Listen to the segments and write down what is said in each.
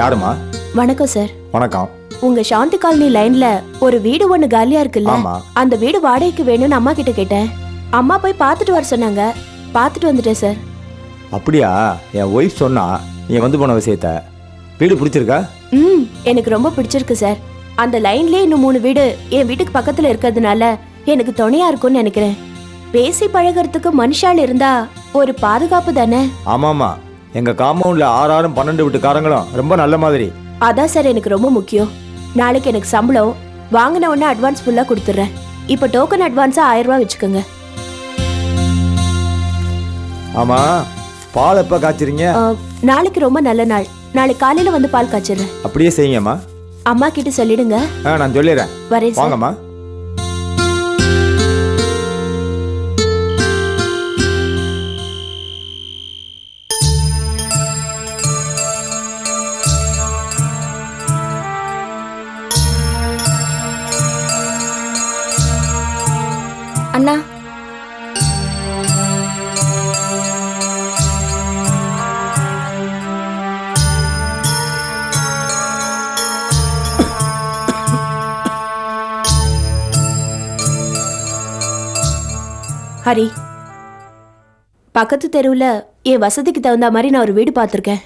யாருமா வணக்கம் சார் வணக்கம். உங்க சாந்தி காலனி லைன்ல ஒரு வீடு ஒண்ணு காலியா இருக்குல்ல? ஆமா. அந்த வீடு வாடகைக்கு வேணும்னு அம்மா கிட்ட கேட்டேன். அம்மா போய் பார்த்துட்டு வர சொன்னாங்க. பார்த்துட்டு வந்துட்டேன் சார் அப்படியா? என் ஒய்ஃப் சொன்னா நீ வந்து போன விஷயத்த. வீடு பிடிச்சிருக்கா? ம் எனக்கு ரொம்ப பிடிச்சிருக்கு சார் அந்த லைன்லயே இன்னும் மூணு வீடு என் வீட்டுக்கு பக்கத்துல இருக்கிறதுனால எனக்கு துணையா இருக்கும்னு நினைக்கிறேன். பேசி பழகுறதுக்கு மனுஷால் இருந்தா ஒரு பாதுகாப்பு தானே? ஆமாமா எங்க காம்பவுண்ட்ல ஆறு ஆறும் பன்னெண்டு வீட்டுக்காரங்களும் ரொம்ப நல்ல மாதிரி. அதான் சார் எனக்கு ரொம்ப முக்கியம். நாளைக்கு எனக்கு சம்பளம். வாங்கின உடனே அட்வான்ஸ் ஃபுல்லா கொடுத்துட்றேன். இப்போ டோக்கன் அட்வான்ஸா ஆயிரம் ரூபாய் வச்சுக்கோங்க. ஆமா பால் எப்ப காய்ச்சிறீங்க? ஆ, நாளைக்கு ரொம்ப நல்ல நாள். நாளைக்கு காலையில வந்து பால் காய்ச்சிடுறேன் அப்படியே செய்யுங்கம்மா. அம்மா கிட்ட சொல்லிடுங்க. ஆ நான் சொல்லிடுறேன். வரேன் சார். வாங்கம்மா. ஹரி பக்கத்து தெருவில் என் வசதிக்கு தகுந்த மாதிரி நான் ஒரு வீடு பார்த்துருக்கேன்.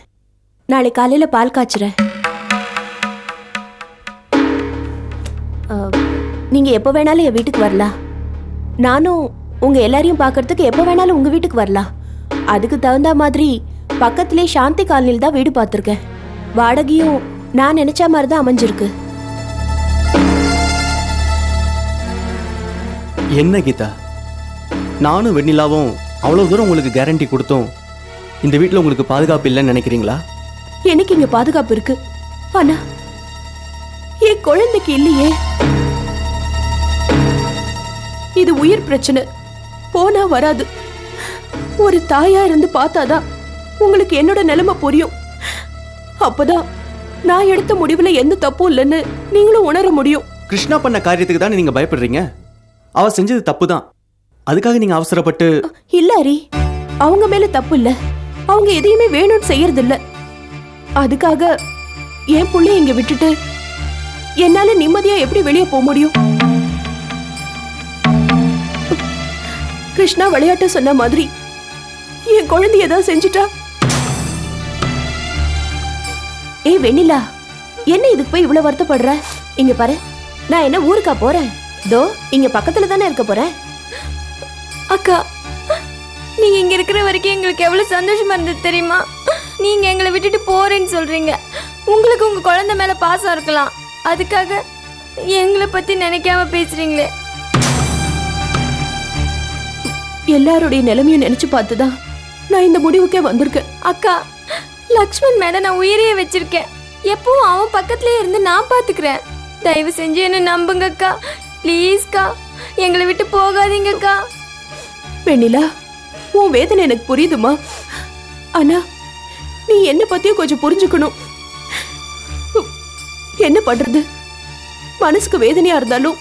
நாளை காலையில் பால் காய்ச்சுறேன். நீங்கள் எப்போ வேணாலும் என் வீட்டுக்கு வரலாம். நானும் உங்கள் எல்லாரையும் பார்க்கறதுக்கு எப்போ வேணாலும் உங்கள் வீட்டுக்கு வரலாம். அதுக்கு தகுந்த மாதிரி பக்கத்துலேயே சாந்தி காலனியில் தான் வீடு பார்த்துருக்கேன். வாடகையும் நான் நினச்ச மாதிரி தான் அமைஞ்சிருக்கு. என்ன கீதா? நானும் வெண்ணிலாவும் அவ்வளோ தூரம் உங்களுக்கு கேரண்டி கொடுத்தோம். இந்த வீட்டில் உங்களுக்கு பாதுகாப்பு இல்லைன்னு நினைக்கிறீங்களா? எனக்கு இங்க பாதுகாப்பு இருக்கு. ஆனா என் குழந்தைக்கு இல்லையே. இது உயிர் பிரச்சனை. போனா வராது. ஒரு தாயா இருந்து பார்த்தாதான் உங்களுக்கு என்னோட நிலைமை புரியும். அப்பதான் நான் எடுத்த முடிவுல எந்த தப்பும் இல்லைன்னு நீங்களும் உணர முடியும். கிருஷ்ணா பண்ண காரியத்துக்கு தானே நீங்கள் பயப்படுறீங்க? அவ செஞ்சது தப்பு தான் அதுக்காக நீங்க அவசரப்பட்டு இல்ல ஹரி அவங்க மேல தப்பு இல்ல. அவங்க எதையுமே வேணும்னு செய்யறது இல்ல அதுக்காக என் புள்ளைய இங்க விட்டுட்டு என்னால நிம்மதியா எப்படி வெளியே போக முடியும்? கிருஷ்ணா விளையாட்ட சொன்ன மாதிரி என் குழந்தை ஏதாவது செஞ்சுட்டா? ஏ வெண்ணிலா என்ன இதுக்கு போய் இவ்வளவு வருத்தப்படுற? இங்க பாரு நான் என்ன ஊருக்கா போறேன்? தோ இங்க பக்கத்துல தானே இருக்க போறேன்? அக்கா நீங்க இங்க இருக்கிற வரைக்கும் எங்களுக்கு எவ்வளவு சந்தோஷமா இருந்தது தெரியுமா? நீங்க எங்களை விட்டுட்டு போறேன்னு சொல்றீங்க. உங்களுக்கு உங்க குழந்தை மேல பாசம் இருக்கலாம். அதுக்காக எங்களை பத்தி நினைக்காம பேசுறீங்களே. எல்லாருடைய நிலைமையும் நினைச்சு பார்த்துதான் நான் இந்த முடிவுக்கே வந்திருக்கேன். அக்கா லக்ஷ்மண் மேல நான் உயிரையே வச்சிருக்கேன். எப்பவும் அவன் பக்கத்துலயே இருந்து நான் பாத்துக்கிறேன். தயவு செஞ்சு என்ன நம்புங்கக்கா. ப்ளீஸ்க்கா எங்களை விட்டு போகாதீங்கக்கா. வெண்ணிலா உன் வேதனை எனக்கு புரியுதுமா? ஆனா நீ என்ன பத்தியும் கொஞ்சம் புரிஞ்சுக்கணும். என்ன பண்றது? மனசுக்கு வேதனையா இருந்தாலும்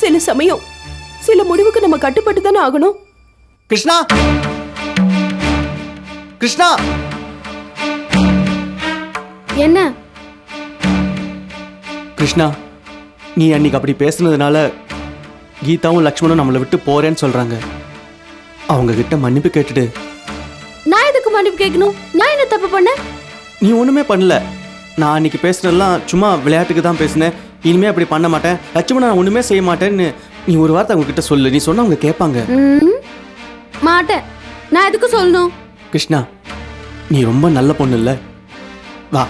சில சமயம் சில முடிவுக்கு நம்ம கட்டுப்பட்டு தானே ஆகணும். கிருஷ்ணா! கிருஷ்ணா! என்ன? கிருஷ்ணா நீ அன்னைக்கு அப்படி பேசுனதுனால கீதாவும் லக்ஷ்மணும் நம்மளை விட்டு போறேன்னு சொல்றாங்க. அவங்க கிட்ட மன்னிப்பு கேட்டுடு. நான் எதுக்கு மன்னிப்பு கேட்கணும்? நான் என்ன தப்பு பண்ணேன்? நீ ஒண்ணுமே பண்ணல. நான் அன்னைக்கு பேசுனதெல்லாம் சும்மா விளையாட்டுக்கு தான் பேசினேன். இனிமே அப்படி பண்ண மாட்டேன். லட்சுமணன் நான் ஒண்ணுமே செய்ய மாட்டேன்னு நீ ஒரு வார்த்தை அவங்க கிட்ட சொல்லு. நீ சொன்னா அவங்க கேட்பாங்க. மாட்டேன். நான் எதுக்கு சொல்லணும்? கிருஷ்ணா நீ ரொம்ப நல்ல பொண்ணு இல்ல. வா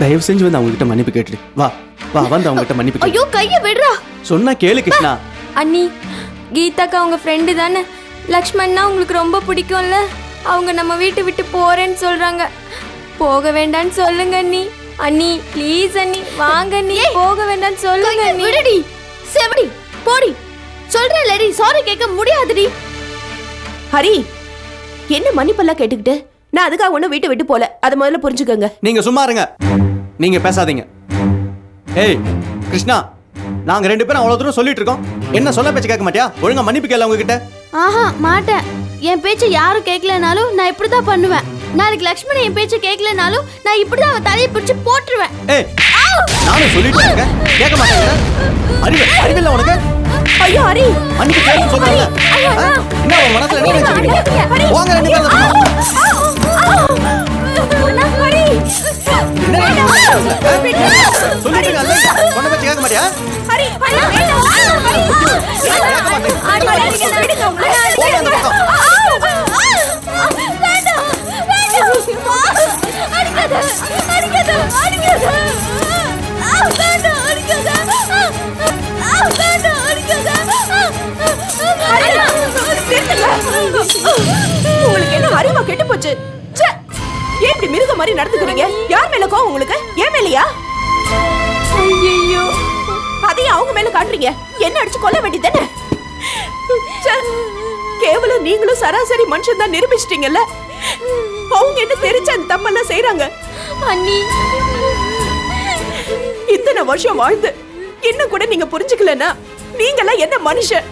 தயவு செஞ்சு வந்து அவங்க கிட்ட மன்னிப்பு கேட்டுடு. வா வா வந்து அவங்க கிட்ட. மன்னிப்பு ஐயோ கைய விடுறா. சொன்னா கேளு கிருஷ்ணா. அண்ணி கீதாக்கா அவங்க ஃப்ரெண்டு தானே? லக்ஷ்மண்னா உங்களுக்கு ரொம்ப பிடிக்கும்ல. அவங்க நம்ம வீட்டை விட்டு போறேன்னு சொல்றாங்க. போக வேண்டாம்னு சொல்லுங்க அண்ணி. அண்ணி ப்ளீஸ் அண்ணி. வாங்க அண்ணி. போக வேண்டாம்னு சொல்லுங்க அண்ணி. விடுடி. செவடி போடி. சொல்றேன் லேடி சாரி கேட்க முடியாதுடி. ஹரி என்ன மன்னிப்பெல்லாம் கேட்டுக்கிட்டு? நான் அதுக்காக ஒன்றும் வீட்டை விட்டு போல. அதை முதல்ல புரிஞ்சுக்கோங்க. நீங்க சும்மா இருங்க. நீங்க பேசாதீங்க. ஏய் கிருஷ்ணா நாங்க ரெண்டு பேரும் அவ்வளவு தூரம் சொல்லிட்டு இருக்கோம். என்ன சொல்ல பேச்சு கேட்க மாட்டியா? ஒழுங்கா மன்னிப்பு கேள அவங்க கிட்ட ஆஹா மாட்டேன். என் பேச்சை யாரும் கேட்கலனாலும் நான் இப்படி தான் பண்ணுவேன். நாளைக்கு லக்ஷ்மணி என் பேச்சை கேட்கலனாலும் நான் இப்படி தான் அவன் தலையை பிடிச்சு போட்டுருவேன். ஏய் நானும் சொல்லிட்டு இருக்கேன். கேட்க மாட்டேங்கிற? அறிவு அறிவில்ல உனக்கு? ஐயோ ஹரி கேட்க என்ன உன் மனசுல என்ன வாங்க ரெண்டு பேரும் சொல்லிட்டு கேட்க மாட்டியா. கேட்க மாட்டேன் உங்களுக்கு என்ன அறிவா கெட்டு போச்சு ச்சே. ஏன் இப்படி மிருக மாதிரி நடந்துக்கிறீங்க யார் மேல கோவம் உங்களுக்கு ஏன் மேலயா ஐயோ அதையும் அவங்க மேல காட்டுறீங்க என்ன அடிச்சு கொல்ல வேண்டியதானே கேவலம் நீங்களும் சராசரி மனுஷன் தான் நிரூபிச்சிட்டீங்கல்ல? அவங்க என்ன தெரிஞ்ச அந்த தப்பெல்லாம் செய்றாங்க? அண்ணி. இத்தனை வருஷம் வாழ்ந்து இன்னும் கூட நீங்க புரிஞ்சுக்கலனா நீங்களாம் என்ன மனுஷன்?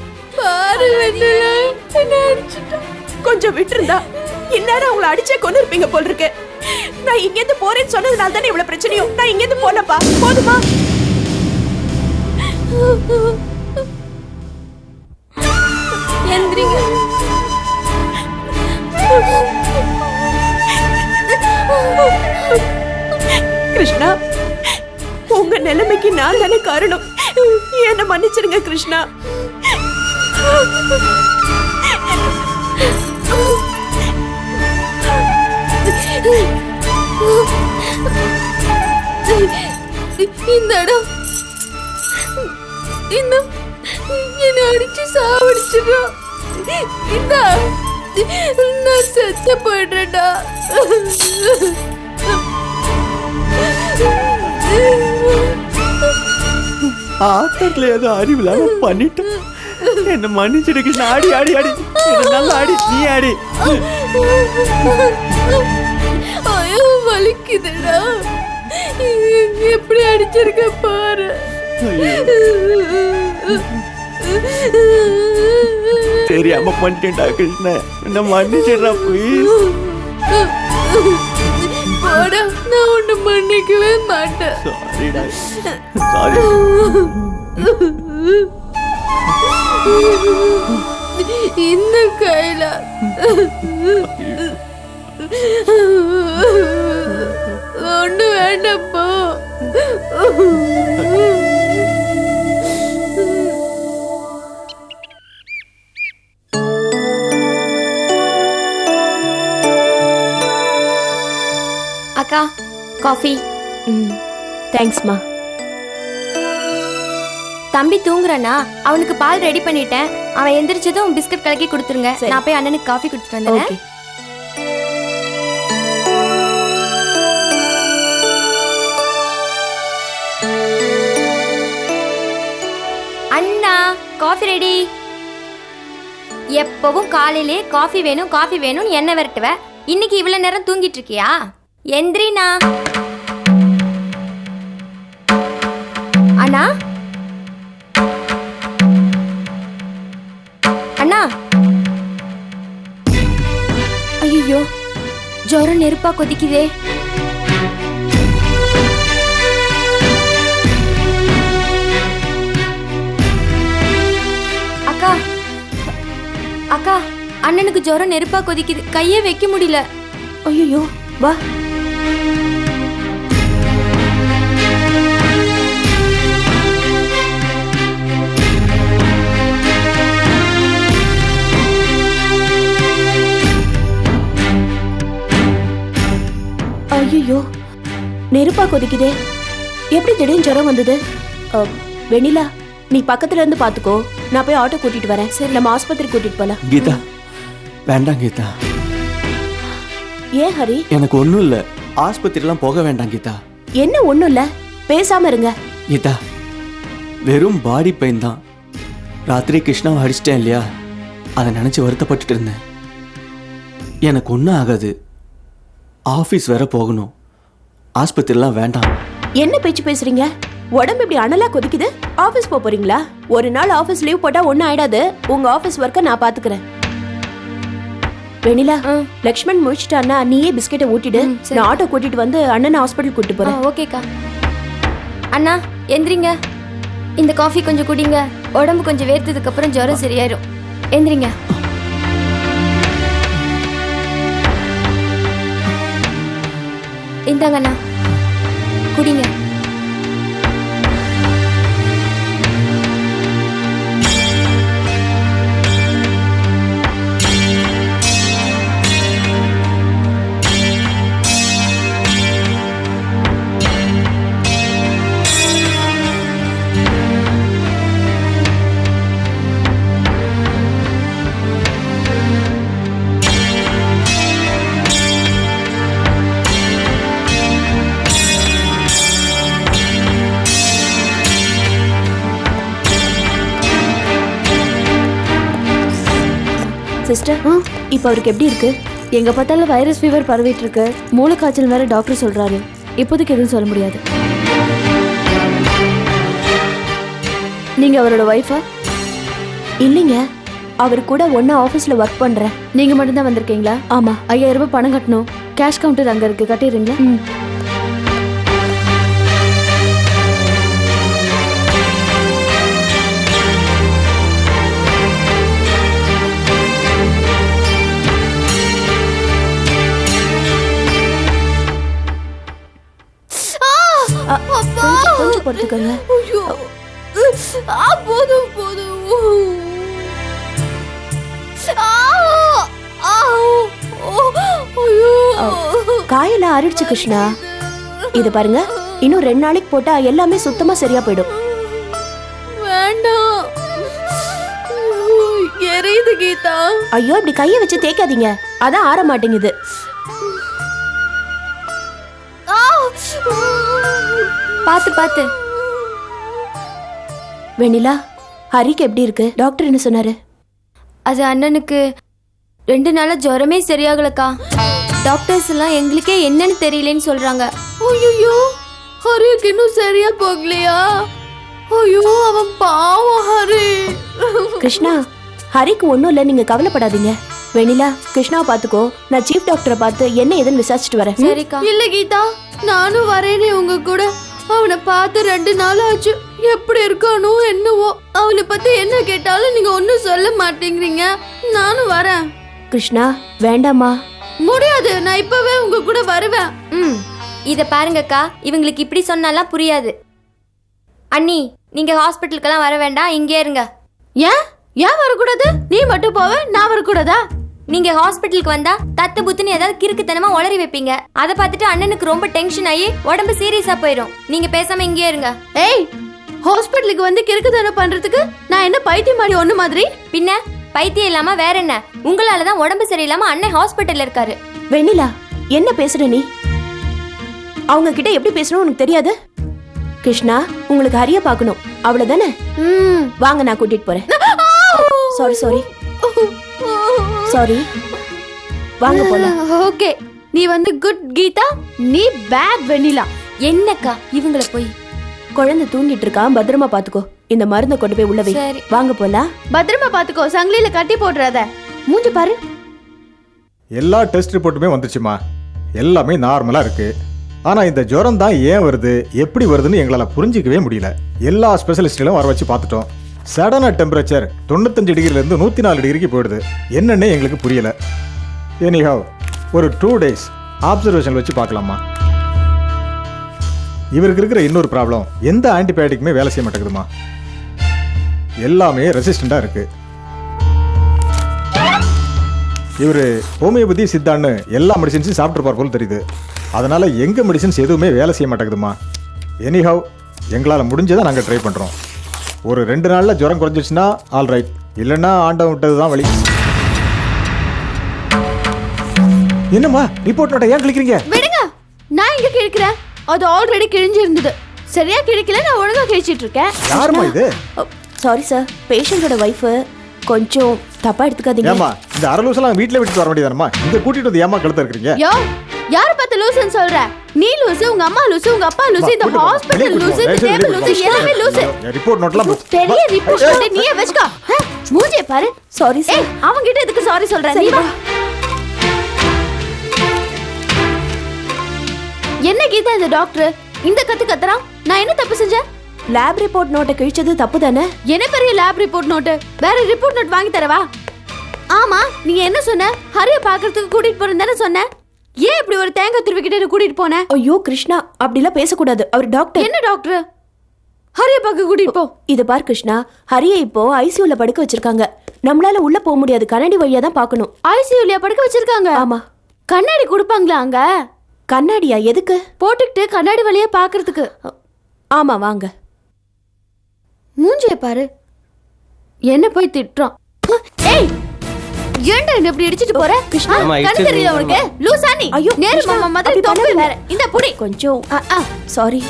கொஞ்சம் விட்டுருந்தா இந்நேரம் அவங்கள அடிச்சே கொண்டு இருப்பீங்க போல் இருக்கு நான் இங்க இருந்து போறேன்னு சொன்னதுனால தானே இவ்வளவு பிரச்சனையும்? நான் இங்க இருந்து போலப்பா. போதுமா? எந்திரிங்க கிருஷ்ணா உங்க நிலைமைக்கு நான் தானே காரணம். என்ன மன்னிச்சிருங்க கிருஷ்ணா. இந்த இடம் இன்னும் என்னை அடிச்சு சாவடிச்சிடும் இந்த நான் செத்து போயிடுறேன்டா. ஆத்தத்துல ஏதோ அறிவில்லாம பண்ணிட்டேன் என்ன மன்னிச்சிடு கிருஷ்ணா ஆடி ஆடி ஆடி. நல்லா ஆடி நீ ஆடி. ஐயோ வலிக்குதுடா. எப்படி அடிச்சிருக்க பாரு. தெரியாம பண்ணிட்டேன்டா கிருஷ்ணா. என்ன மன்னிச்சிடுறா ப்ளீஸ் போடா நான் ஒண்ணு மன்னிக்கவே மாட்டேன். சாரிடா சாரி இந்த கையில. ஒண்ணு வேண்டாப்பா அக்கா காஃபி ம் தேங்க்ஸ்மா தம்பி தூங்குறானா? அவனுக்கு பால் ரெடி பண்ணிட்டேன். அவன் எந்திரிச்சதும் பிஸ்கட் கலக்கி கொடுத்துருங்க. நான் போய் அண்ணனுக்கு காஃபி கொடுத்துட்டு வந்தேன் அண்ணா காஃபி ரெடி எப்பவும் காலையிலே காஃபி வேணும் காஃபி வேணும்னு என்ன விரட்டுவ? இன்னைக்கு இவ்வளவு நேரம் தூங்கிட்டு இருக்கியா? எந்திரினா அண்ணா. அண்ணா. ஐயோ ஜோரம் நெருப்பா கொதிக்குதே. அக்கா. அக்கா அண்ணனுக்கு ஜோரம் நெருப்பா கொதிக்குது. கையே வைக்க முடியல. ஐயோ வா. ஐயோ நெருப்பா கொதிக்குதே. எப்படி திடீர்னு ஜுரம் வந்தது? வெண்ணிலா நீ பக்கத்துல இருந்து பாத்துக்கோ. நான் போய் ஆட்டோ கூட்டிட்டு வரேன். சரி. நம்ம ஆஸ்பத்திரி கூட்டிட்டு போலாம். கீதா வேண்டாம் கீதா. ஏன் ஹரி? எனக்கு ஒன்றும் இல்லை. ஆஸ்பத்திரிலாம் போக வேண்டாம் கீதா. என்ன ஒண்ணும் இல்ல? பேசாம இருங்க. கீதா வெறும் பாடி பெயின் தான். ராத்திரி கிருஷ்ணாவை அடிச்சிட்டேன் இல்லையா? அதை நினச்சி வருத்தப்பட்டுட்டு இருந்தேன். எனக்கு ஒன்றும் ஆகாது. ஆஃபீஸ் வேற போகணும். ஆஸ்பத்திரிலாம் வேண்டாம். என்ன பேச்சு பேசுறீங்க? உடம்பு இப்படி அனலா கொதிக்குது? ஆபீஸ் போக போறீங்களா? ஒரு நாள் ஆபீஸ் லீவ் போட்டா ஒண்ணும் ஆயிடாது. உங்க ஆபீஸ் ஒர்க்க நான் பாத்துக்கிறேன். வெண்ணிலா லக்ஷ்மண் முடிச்சிட்டான்னா நீயே பிஸ்கெட்டை ஊட்டிடு. நான் ஆட்டோ கூட்டிட்டு வந்து அண்ணன் ஹாஸ்பிட்டல் கூட்டிட்டு போறேன். ஓகேக்கா. அண்ணா எந்திரிங்க. இந்த காஃபி கொஞ்சம் குடிங்க. உடம்பு கொஞ்சம் வேர்த்ததுக்கு அப்புறம் ஜுரம் சரியாயிரும். எந்திரிங்க. இந்தாங்கண்ணா. குடிங்க. சிஸ்டர். இப்போ அவருக்கு எப்படி இருக்கு? எங்க பார்த்தாலும் வைரஸ் ஃபீவர் பரவிட்டு இருக்கு மூளை காய்ச்சல் வேற டாக்டர் சொல்றாரு. இப்போதைக்கு எதுவும் சொல்ல முடியாது. நீங்க அவரோட ஒய்ஃபா இல்லைங்க. அவர் கூட ஒன்னா ஆஃபீஸ்ல ஒர்க் பண்றேன். நீங்க மட்டும்தான் வந்திருக்கீங்களா? ஆமா. ஐயாயிரம் ரூபாய் பணம் கட்டணும். கேஷ் கவுண்டர் அங்க இருக்கு. கட்டிடுறீங்களா? கொஞ்சம் கொஞ்சம் போதும் போதும். அ, காயெல்லாம் அரிடுச்சு கிருஷ்ணா. இது பாருங்க இன்னும் ரெண்டு நாளைக்கு போட்டா எல்லாமே சுத்தமா சரியா போயிடும். வேண்டாம். எரியுது கீதா. ஐயோ இப்படி கையை வச்சு தேய்க்காதீங்க. அதான் ஆற மாட்டேங்குது பார்த்து பார்த்து. வெண்ணிலா ஹரிக்கு எப்படி இருக்கு? டாக்டர் என்ன சொன்னாரு? அது அண்ணனுக்கு ரெண்டு நாளா ஜுரமே சரியாகலக்கா. டாக்டர்ஸ் எல்லாம் எங்களுக்கே என்னன்னு தெரியலன்னு சொல்றாங்க. ஐயோ ஹரிக்கு இன்னும் சரியா போகலையா? ஐயோ அவன் பாவம் ஹரி. கிருஷ்ணா ஹரிக்கு ஒன்றும் இல்லை நீங்க கவலைப்படாதீங்க. வெண்ணிலா கிருஷ்ணாவை பார்த்துக்கோ. நான் சீஃப் டாக்டரை பார்த்து என்ன ஏதுன்னு விசாரிச்சுட்டு வரேன்? சரிக்கா. இல்ல கீதா நானும் வரேனே உங்க கூட. அவனை பார்த்து ரெண்டு நாள் ஆச்சு. எப்படி இருக்கானோ என்னவோ. அவனை பத்தி என்ன கேட்டாலும் நீங்க ஒன்னும் சொல்ல மாட்டேங்கிறீங்க. நானும் வரேன். கிருஷ்ணா வேண்டாமா முடியாது. நான் இப்பவே உங்க கூட வருவேன். ம். இத பாருங்கக்கா. இவங்களுக்கு இப்படி சொன்னாலாம் புரியாது. அண்ணி நீங்க ஹாஸ்பிட்டலுக்கெல்லாம் வர வேண்டாம். இங்கே இருங்க. ஏன்? ஏன் வரக்கூடாது? நீ மட்டும் போவ? நான் வரக்கூடாதா? நீங்க ஹாஸ்பிட்டலுக்கு வந்தா தத்து புத்துன்னு ஏதாவது கிறுக்குத்தனமா உளறி வைப்பீங்க. அதை பார்த்துட்டு அண்ணனுக்கு ரொம்ப டென்ஷன் ஆகி உடம்பு சீரியஸா போயிடும் நீங்க பேசாம இங்கே இருங்க. ஏய் ஹாஸ்பிட்டலுக்கு வந்து கிறுக்குத்தனம் பண்றதுக்கு நான் என்ன பைத்தியம் மாதிரி ஒண்ணு மாதிரி? பின்ன பைத்தியம் இல்லாம வேற என்ன? உங்களால தான் உடம்பு சரியில்லாம அண்ணன் ஹாஸ்பிட்டல்ல இருக்காரு. வெண்ணிலா என்ன பேசுற நீ? அவங்க கிட்ட எப்படி பேசணும் உனக்கு தெரியாது? கிருஷ்ணா உங்களுக்கு ஹரிய பார்க்கணும். அவ்வளவுதானே? ம். வாங்க நான் கூட்டிட்டு போறேன். சாரி சாரி சாரி வாங்க போலாம். ஓகே. நீ வந்து குட் கீதா நீ பேட் வெண்ணிலா. என்னக்கா இவங்கள போய்? குழந்தை தூங்கிட்டு இருக்கான் பத்திரமா பாத்துக்கோ. இந்த மருந்தை கொண்டு போய் உள்ள வை. சரி. வாங்க போலாம். பத்திரமா பாத்துக்கோ சங்கிலியில கட்டி போடுறத மூஞ்சி பாரு. எல்லா டெஸ்ட் ரிப்போர்ட்டுமே வந்துச்சுமா. எல்லாமே நார்மலாக இருக்கு. ஆனால் இந்த ஜுரம் தான் ஏன் வருது எப்படி வருதுன்னு எங்களால் புரிஞ்சிக்கவே முடியல. எல்லா ஸ்பெஷலிஸ்ட்களும் வர வச்சு பார்த்துட்டோம். சடனாக டெம்பரேச்சர் தொண்ணூத்தஞ்சு டிகிரிலேருந்து நூற்றி நாலு டிகிரிக்கு போயிடுது. என்னன்னே எங்களுக்கு புரியல. எனிஹாவ் ஒரு டூ டேஸ் ஆப்சர்வேஷன் வச்சு பார்க்கலாமா? இவருக்கு இருக்கிற இன்னொரு ப்ராப்ளம் எந்த ஆன்டிபயோட்டிக்குமே வேலை செய்ய மாட்டேங்குதுமா? எல்லாமே ரெசிஸ்டண்டாக இருக்குது இவர் ஹோமியோபதி சித்தான்னு எல்லா மெடிசின்ஸும் சாப்பிட்ருப்பார் போல தெரியுது. அதனால எங்கள் மெடிசன்ஸ் எதுவுமே வேலை செய்ய மாட்டேங்குதுமா? எனிஹவ் எங்களால் முடிஞ்சதை நாங்கள் ட்ரை பண்ணுறோம் ஒரு ரெண்டு நாளில் ஜுரம் குறைஞ்சிச்சுன்னா ஆல் ரைட் இல்லைன்னா ஆண்டவன் விட்டது தான் வழி. என்னம்மா ரிப்போர்ட் நோட்டை ஏன் கிளிக்கிறீங்க விடுங்க. நான் இங்க கிழிக்கிறேன்? அது ஆல்ரெடி கிழிஞ்சு இருந்தது சரியா கிழிக்கல நான் ஒழுங்கா கிழிச்சிட்டு இருக்கேன் யாரும்மா இது? சாரி சார் பேஷண்டோட ஒய்ஃபு கொஞ்சம் தப்பா எடுத்துக்காதீங்க. ஏம்மா இந்த அரலூசெல்லாம் வீட்டில் விட்டுட்டு வர வேண்டியதானம்மா இங்க கூட்டிட்டு வந்து ஏமா கழுத்த இருக்கிறீங்க யோ யார பார்த்து லூசுன்னு சொல்ற? நீ லூசு உங்க அம்மா லூசு உங்க அப்பா லூசு இந்த ஹாஸ்பிடல் லூசு இந்த டேபிள் லூசு எல்லாமே லூசு. ரிப்போர்ட் நோட்லாம் பெரிய ரிப்போர்ட் நீயே வச்சுக்கோ. ஹ, மூஞ்சிய பாரு. சாரி சார் அவங்க கிட்ட எதுக்கு சாரி சொல்ற? நீ வா. என்ன கீதா இந்த டாக்டர் இந்த கத்து கத்துறான்? நான் என்ன தப்பு செஞ்சேன்? லேப் ரிப்போர்ட் நோட்டை கிழிச்சது தப்பு தானே? என்ன பெரிய லேப் ரிப்போர்ட் நோட்டு வேற ரிப்போர்ட் நோட் வாங்கி தரவா? ஆமா நீ என்ன சொன்ன? ஹரிய பாக்குறதுக்கு கூட்டிட்டு போறேன் தானே சொன்ன? ஏன் இப்படி ஒரு தேங்காய் துருவிக்கிட்டு கூட்டிட்டு போன? ஐயோ கிருஷ்ணா அப்படிலாம் பேசக்கூடாது. அவர் டாக்டர். என்ன டாக்டர்? ஹரிய பார்க்க கூட்டிட்டு போ. இது பார் கிருஷ்ணா ஹரியை இப்போ ஐசியூல படுக்க வச்சிருக்காங்க. நம்மளால உள்ள போக முடியாது. கண்ணாடி வழியா தான் பார்க்கணும். ஐசியூல படுக்க வச்சிருக்காங்க? ஆமா. கண்ணாடி கொடுப்பாங்களா அங்க? கண்ணாடியா எதுக்கு? போட்டுக்கிட்டு கண்ணாடி வழியா பாக்குறதுக்கு ஆமா வாங்க. மூஞ்சிய பாரு. என்ன போய் திட்டுறான். ஏய்! ஏன்டா என்ன இப்படி இடிச்சிட்டு போற? கிருஷ்ணா, இடிச்சது தெரியல உனக்கு? லூசா நீ ஐயோ, நேரு மாமா மாதிரி தொப்பி. வேற. இந்த புடி கொஞ்சம் ஆ, ஆ. சாரி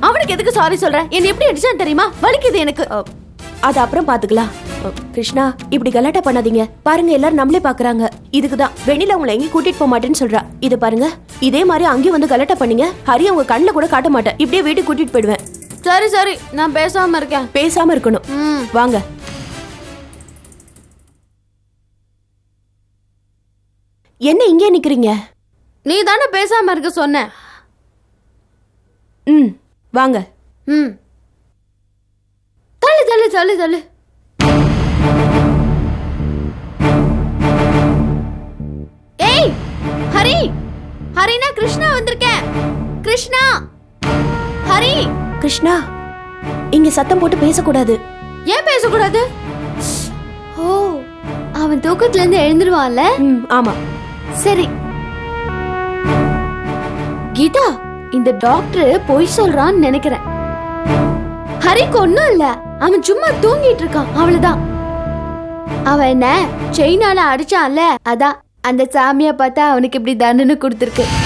அவனுக்கு எதுக்கு சாரி சொல்றேன் என்ன எப்படி அடிச்சான்னு தெரியுமா? வலிக்குது எனக்கு. அது அப்புறம் பாத்துக்கலாம். கிருஷ்ணா இப்படி கலாட்டா பண்ணாதீங்க. பாருங்க எல்லாரும் நம்மளே பாக்குறாங்க. இதுக்கு தான். வெளியில உங்களை எங்கேயும் கூட்டிட்டு போக மாட்டேன்னு சொல்றா. இது பாருங்க இதே மாதிரி அங்கேயும் வந்து கலாட்டா பண்ணீங்க. ஹரி உங்க கண்ணில் கூட காட்ட மாட்டேன். இப்படியே வீட்டுக்கு கூட்டிட்டு போயிடுவேன். சரி சரி. நான் பேசாம இருக்கேன். பேசாம இருக்கணும். ம். வாங்க. என்ன இங்கே நிக்கிறீங்க? நீ தானே பேசாம இருக்க சொன்ன. ம் வாங்க. ம். தள்ளு தள்ளு தள்ளு தள்ளு. ஏய் ஹரி ஹரினா கிருஷ்ணா வந்திருக்கேன் கிருஷ்ணா ஹரி. கிருஷ்ணா இங்க சத்தம் போட்டு பேசக்கூடாது. ஏன் பேசக்கூடாது? ஓ அவன் தூக்கத்துல இருந்து எழுந்துருவான்ல? ம் ஆமா. சரி. கீதா இந்த டாக்டர் பொய் சொல்றான்னு நினைக்கிறேன். ஹரிக்கு ஒண்ணும் இல்ல. அவன் சும்மா தூங்கிட்டு இருக்கான் அவ்வளவுதான். அவன் என்ன செயினால அடிச்சான்ல? அதான். அந்த சாமியை பார்த்தா அவனுக்கு இப்படி தண்டனை கொடுத்துருக்கு.